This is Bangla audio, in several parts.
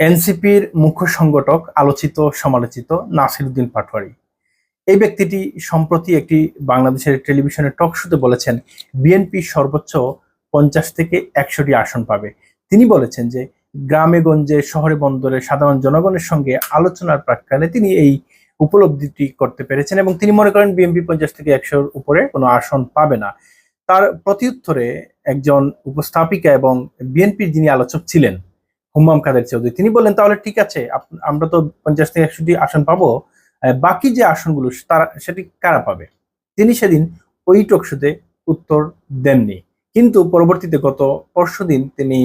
এনসিপির মুখ্য সংগঠক আলোচিত সমালোচিত নাসিরুদ্দিন পাটোয়ারি। এই ব্যক্তিটি সম্প্রতি একটি বাংলাদেশের টেলিভিশনের টক শোতে বলেছেন, বিএনপি সর্বোচ্চ পঞ্চাশ থেকে একশোটি আসন পাবে। তিনি বলেছেন যে, গ্রামে, গঞ্জে, শহরে, বন্দরে সাধারণ জনগণের সঙ্গে আলোচনার প্রাক্কালে তিনি এই উপলব্ধিটি করতে পেরেছেন এবং তিনি মনে করেন বিএনপি পঞ্চাশ থেকে একশোর উপরে কোনো আসন পাবে না। তার প্রত্যুত্তরে একজন উপস্থাপিকা এবং বিএনপির যিনি আলোচক ছিলেন হুম্মাম কাদের চৌধুরী। তিনি বললেন, তাহলে ঠিক আছে আমরা তো পঞ্চাশ থেকে একশোটি আসন পাবো। বাকি যে আসনগুলো, তারা, সেটি কারা পাবে? তিনি সেদিন ওই টকশোতে উত্তর দেননি। কিন্তু পরবর্তীতে গত পরশু দিন তিনি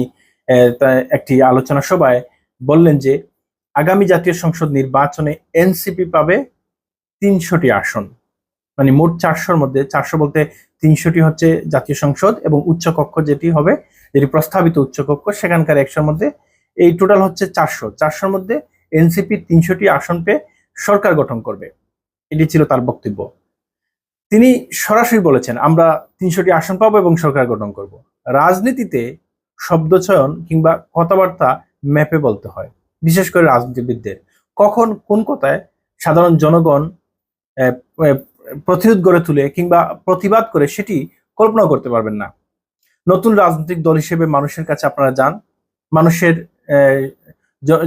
একটি আলোচনা সভায় বললেন যে, আগামী জাতীয় সংসদ নির্বাচনে এনসিপি পাবে তিনশোটি আসন। মানে মোট চারশোর মধ্যে, চারশো বলতে তিনশোটি হচ্ছে জাতীয় সংসদ এবং উচ্চকক্ষ যেটি হবে, যেটি প্রস্তাবিত উচ্চকক্ষ, সেখানকার একশোর মধ্যে এই টোটাল হচ্ছে চারশো। চারশোর মধ্যে এনসিপি তিনশোটি আসন পেয়ে সরকার গঠন করবে। এটি ছিল তার বক্তব্য। তিনি সরাসরি বলেছেন, আমরা তিনশোটি আসন পাবো এবং সরকার গঠন করব। রাজনীতিতে শব্দচয়ন কিংবা কথাবার্তা ম্যাপে বলতে হয়, বিশেষ করে রাজনীতিবিদদের। কখন, কোন কথায় সাধারণ জনগণ প্রতিরোধ গড়ে তুলে কিংবা প্রতিবাদ করে সেটি কল্পনা করতে পারবেন না। নতুন রাজনৈতিক দল হিসেবে মানুষের কাছে আপনারা যান মানুষের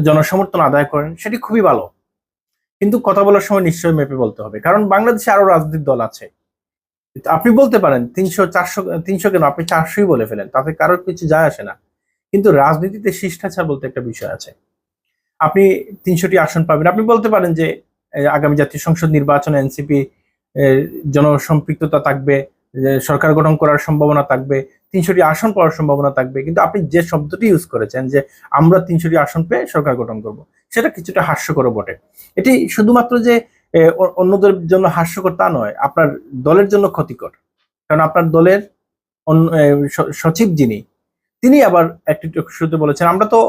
জনসমর্থন আদায় করেন, সেটি খুবই ভালো। কিন্তু কথা বলার সময় নিশ্চয়ই মেপে বলতে হবে। কারণ বাংলাদেশে আরও রাজনৈতিক দল আছে। আপনি বলতে পারেন, তিনশো, চারশো, তিনশো কেন? আপনি চারশোই বলে ফেলেন, তাতে কারোর কিছু যায় আসে না। কিন্তু রাজনীতিতে শিষ্টাচার বলতে একটা বিষয় আছে। আপনি তিনশোটি আসন পাবেন। আপনি বলতে পারেন যে আগামী জাতীয় সংসদ নির্বাচনে, এনসিপি জনসম্পৃক্ততা থাকবে সরকার গঠন করার সম্ভাবনা থাকবে তিনশোটি আসন পাওয়ার সম্ভাবনা থাকবে। কিন্তু আপনি যে শব্দটি ইউজ করেছেন যে আমরা তিনশোটি আসন পেয়ে সরকার গঠন করব, সেটা কিছুটা হাস্যকর বটে। এটি শুধুমাত্র যে অন্যদের জন্য হাস্যকর তা নয়, আপনার দলের জন্য ক্ষতিকর। কারণ আপনার দলের সচিব যিনি, তিনি আবার একটি শুরুতে বলেছেন, আমরা তো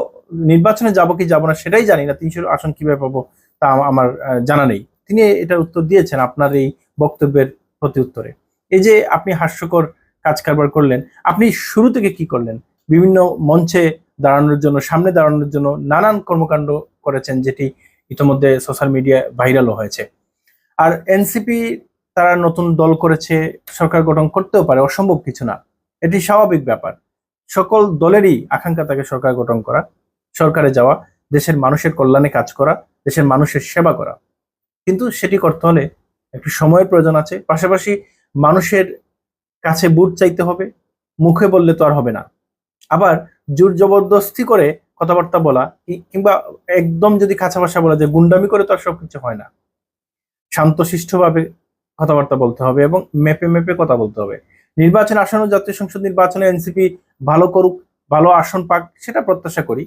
নির্বাচনে যাব কি যাব না সেটাই জানি না তিনশো আসন কীভাবে পাবো তা আমার জানা নেই। তিনি এটার উত্তর দিয়েছেন আপনার এই বক্তব্যের প্রতি উত্তরে। এই যে আপনি হাস্যকর কাজ কারবার করলেন। আপনি শুরু থেকে কি করলেন? বিভিন্ন মঞ্চে দাঁড়ানোর জন্য, সামনে দাঁড়ানোর জন্য নানান কর্মকাণ্ড করেছেন যেটি ইতিমধ্যে সোশ্যাল মিডিয়ায় ভাইরালও হয়েছে। আর এনসিপি তারা নতুন দল করেছে, সরকার গঠন করতেও পারে, অসম্ভব কিছু না। এটি স্বাভাবিক ব্যাপার। সকল দলেরই আকাঙ্ক্ষা থাকে সরকার গঠন করা, সরকারে যাওয়া, দেশের মানুষের কল্যাণে কাজ করা, দেশের মানুষের সেবা করা। কিন্তু সেটি করতে হলে একটু সময়ের প্রয়োজন আছে। পাশাপাশি মানুষের কাছে বুট চাইতে হবে, মুখে বললে তো আর হবে না। আবার জোর জবরদস্তি করে কথাবার্তা বলা কিংবা একদম যদি কাঁচা ভাষা বলা যায় গুন্ডামি করে তো আর সবকিছু হয় না। শান্তশিষ্টভাবে কথাবার্তা বলতে হবে এবং মেপে মেপে কথা বলতে হবে। নির্বাচন আসন্ন জাতীয় সংসদ নির্বাচনে এনসিপি ভালো করুক, ভালো আসন পাক, সেটা প্রত্যাশা করি।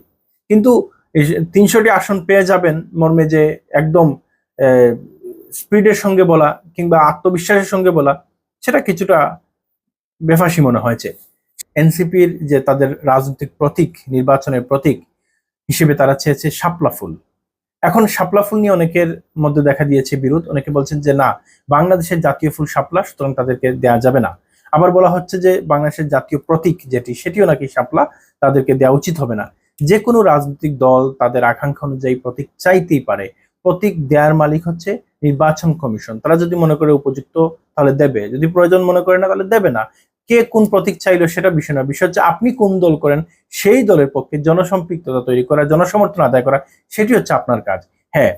কিন্তু তিনশোটি আসন পেয়ে যাবেন মর্মে যে একদম স্পিডের সঙ্গে বলা কিংবা আত্মবিশ্বাসের সঙ্গে বলা, সেটা কিছুটা বেফাসি মনে হয়েছে। এনসিপির যে তাদের রাজনৈতিক প্রতীক, নির্বাচনের প্রতীক হিসেবে তারা চেয়েছে শাপলা ফুল। এখন শাপলা ফুল নিয়ে অনেকের মধ্যে দেখা দিয়েছে বিরোধ। অনেকে বলছেন যে, না, বাংলাদেশের জাতীয় ফুল শাপলা, সুতরাং তাদেরকে দেয়া যাবে না। আবার বলা হচ্ছে যে, বাংলাদেশের জাতীয় প্রতীক যেটি, সেটিও নাকি শাপলা, তাদেরকে দেওয়া উচিত হবে না। যে কোনো রাজনৈতিক দল তাদের আকাঙ্ক্ষা অনুযায়ী প্রতীক চাইতেই পারে। প্রতীক দেওয়ার মালিক হচ্ছে নির্বাচন কমিশন। তারা যদি মনে করে উপযুক্ত, তাহলে দেবে। যদি প্রয়োজন মনে করে না, তাহলে দেবে না। কে কোন প্রতীক চাইলো সেটা বিষয় না বিষয় হচ্ছে আপনি কোন দল করেন, সেই দলের পক্ষে জনসম্পৃক্ততা তৈরি করা, জনসমর্থন আদায় করা, সেটি হচ্ছে আপনার কাজ। হ্যাঁ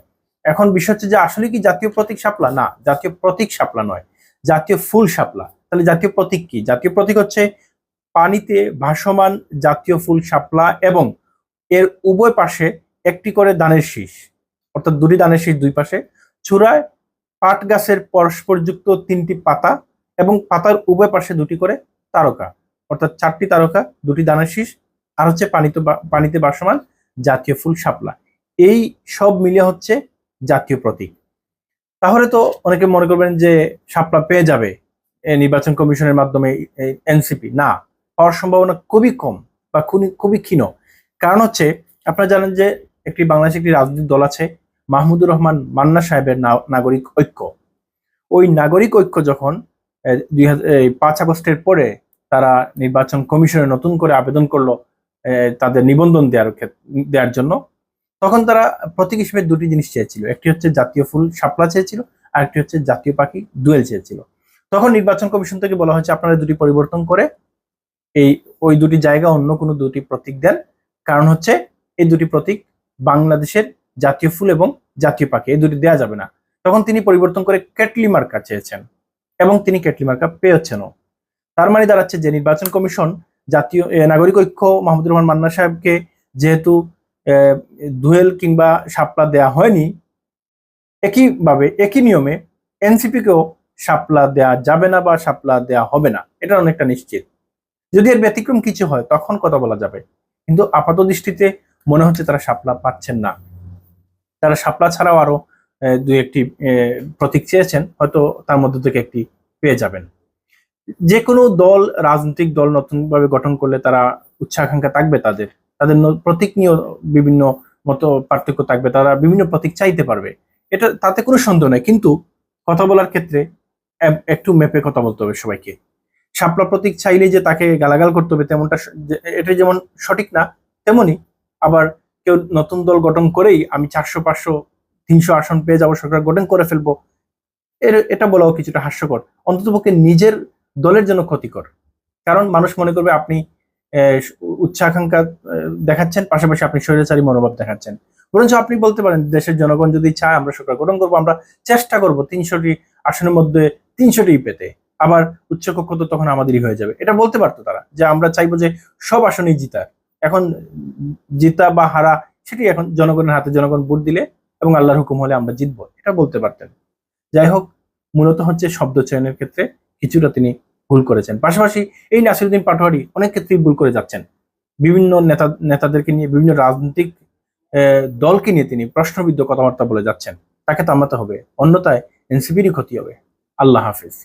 এখন বিষয় হচ্ছে যে আসলে কি জাতীয় প্রতীক শাপলা? না, জাতীয় প্রতীক শাপলা নয়। জাতীয় ফুল শাপলা। তাহলে জাতীয় প্রতীক কি? জাতীয় প্রতীক হচ্ছে পানিতে ভাসমান জাতীয় ফুল শাপলা এবং এর উভয় পাশে একটি করে দানের শীষ। অর্থাৎ দুটি দানের শীষ দুই পাশে। চূড়ায় পাট গাছের পরস্পরযুক্ত তিনটি পাতা এবং পাতার উভয় পাশে দুটি করে তারকা, অর্থাৎ চারটি তারকা, দুটি দানের শীষ, আর হচ্ছে পানিতে পানিতে ভাসমান জাতীয় ফুল শাপলা। এই সব মিলিয়ে হচ্ছে জাতীয় প্রতীক। তাহলে তো অনেকে মনে করবেন যে শাপলা পেয়ে যাবে নির্বাচন কমিশনের মাধ্যমে এনসিপি। না পাওয়ার সম্ভাবনা খুবই কম বা খুবই- ক্ষীণ। কারণ হচ্ছে আপনারা জানেন যে একটি বাংলাদেশে একটি রাজনৈতিক দল আছে, মাহমুদুর রহমান মান্না সাহেবের নাগরিক ঐক্য। ওই নাগরিক ঐক্য যখন দুই পাঁচ আগস্টের পরে তারা নির্বাচন কমিশনে নতুন করে আবেদন করল তাদের নিবন্ধন দেওয়ার দেওয়ার জন্য। তখন তারা প্রতীক হিসেবে দুটি জিনিস চেয়েছিল, একটি হচ্ছে জাতীয় ফুল শাপলা চেয়েছিল, আর একটি হচ্ছে জাতীয় পাখি দুয়েল চেয়েছিল। তখন নির্বাচন কমিশন থেকে বলা হয়েছে, আপনারা দুটি পরিবর্তন করে এই, ওই দুটি জায়গা অন্য কোনো দুটি প্রতীক দেন। কারণ হচ্ছে, এই দুটি প্রতীক বাংলাদেশের জাতীয় ফুল এবং জাতীয় পাখি, এই দুটি দেওয়া যাবে না। তখন তিনি পরিবর্তন করে কেটলি মার্কা চেয়েছেন। এবং তিনি কেটলি মার্কা পেয়েছেনও। তার মানে দাঁড়াচ্ছে যে নির্বাচন কমিশন জাতীয় নাগরিক ঐক্য মাহমুদুর রহমান মান্না সাহেবকে যেহেতু দুয়েল কিংবা সাপলা দেয়া হয়নি একইভাবে একই নিয়মে এনসিপিকেও সাপলা দেয়া যাবে না বা সাপলা দেয়া হবে না। এটা অনেকটা নিশ্চিত। যদি এর ব্যতিক্রম কিছু হয়, তখন কথা বলা যাবে। কিন্তু আপাত দৃষ্টিতে মনে হচ্ছে তারা সাপলা পাচ্ছেন না। তারা সাপলা ছাড়াও আরও দুই একটি প্রতীক চেয়েছেন, হয়তো তার মধ্যে থেকে একটি পেয়ে যাবেন। যে কোনো দল, রাজনৈতিক দল নতুনভাবে গঠন করলে তারা উচ্চাকাঙ্ক্ষা থাকবে তাদের। তাদের প্রতীক নিয়েও বিভিন্ন মতো পার্থক্য থাকবে, তারা বিভিন্ন প্রতীক চাইতে পারবে। এটা, তাতে কোনো সন্দেহ নেই, কিন্তু কথা বলার ক্ষেত্রে একটু মেপে কথা বলতে হবে সবাইকে। শাপলা প্রতীক চাইলে যে তাকে গালাগাল করতে হবে তেমনটা এটা যেমন সঠিক না তেমনি আবার কেউ নতুন দল গঠন করেই আমি চারশো, পাঁচশো তিনশো আসন পেয়ে যাব, সরকার গঠন করে ফেলব। এর, এটা বলাও কিছুটা হাস্যকর। অন্ততপক্ষে নিজের দলের জন্য ক্ষতিকর। কারণ মানুষ মনে করবে আপনি উচ্চাকাঙ্ক্ষা দেখাচ্ছেন, পাশাপাশি আপনি স্বৈরাচারী মনোভাব দেখাচ্ছেন। বরঞ্চ আপনি বলতে পারেন, দেশের জনগণ যদি চায় আমরা সরকার গঠন করব, আমরা চেষ্টা করব তিনশোটি আসনের মধ্যে তিনশোটি পেতে। আবার উচ্চকক্ষ তো তখন আমাদেরই হয়ে যাবে। এটা বলতে পারতো তারা যে আমরা চাইব যে সব আসনেই জিতার। এখন জিতা বা হারা সেটি এখন জনগণের হাতে জনগণ ভোট দিলে এবং আল্লাহর হুকুম হলে আমরা জিতব। এটা বলতে পারতেন। যাই হোক, মূলত হচ্ছে শব্দ চয়নের ক্ষেত্রে কিছুটা তিনি ভুল করেছেন। পাশাপাশি এই নাসিরুদ্দিন পাটোয়ারি অনেক ক্ষেত্রেই ভুল করে যাচ্ছেন। বিভিন্ন নেতা, নেতাদেরকে নিয়ে, বিভিন্ন রাজনৈতিক দলকে নিয়ে তিনি প্রশ্নবিদ্ধ কথাবার্তা বলে যাচ্ছেন। তাকে থামাতে হবে। অন্যথায় এনসিপিরই ক্ষতি হবে। আল্লাহ হাফিজ।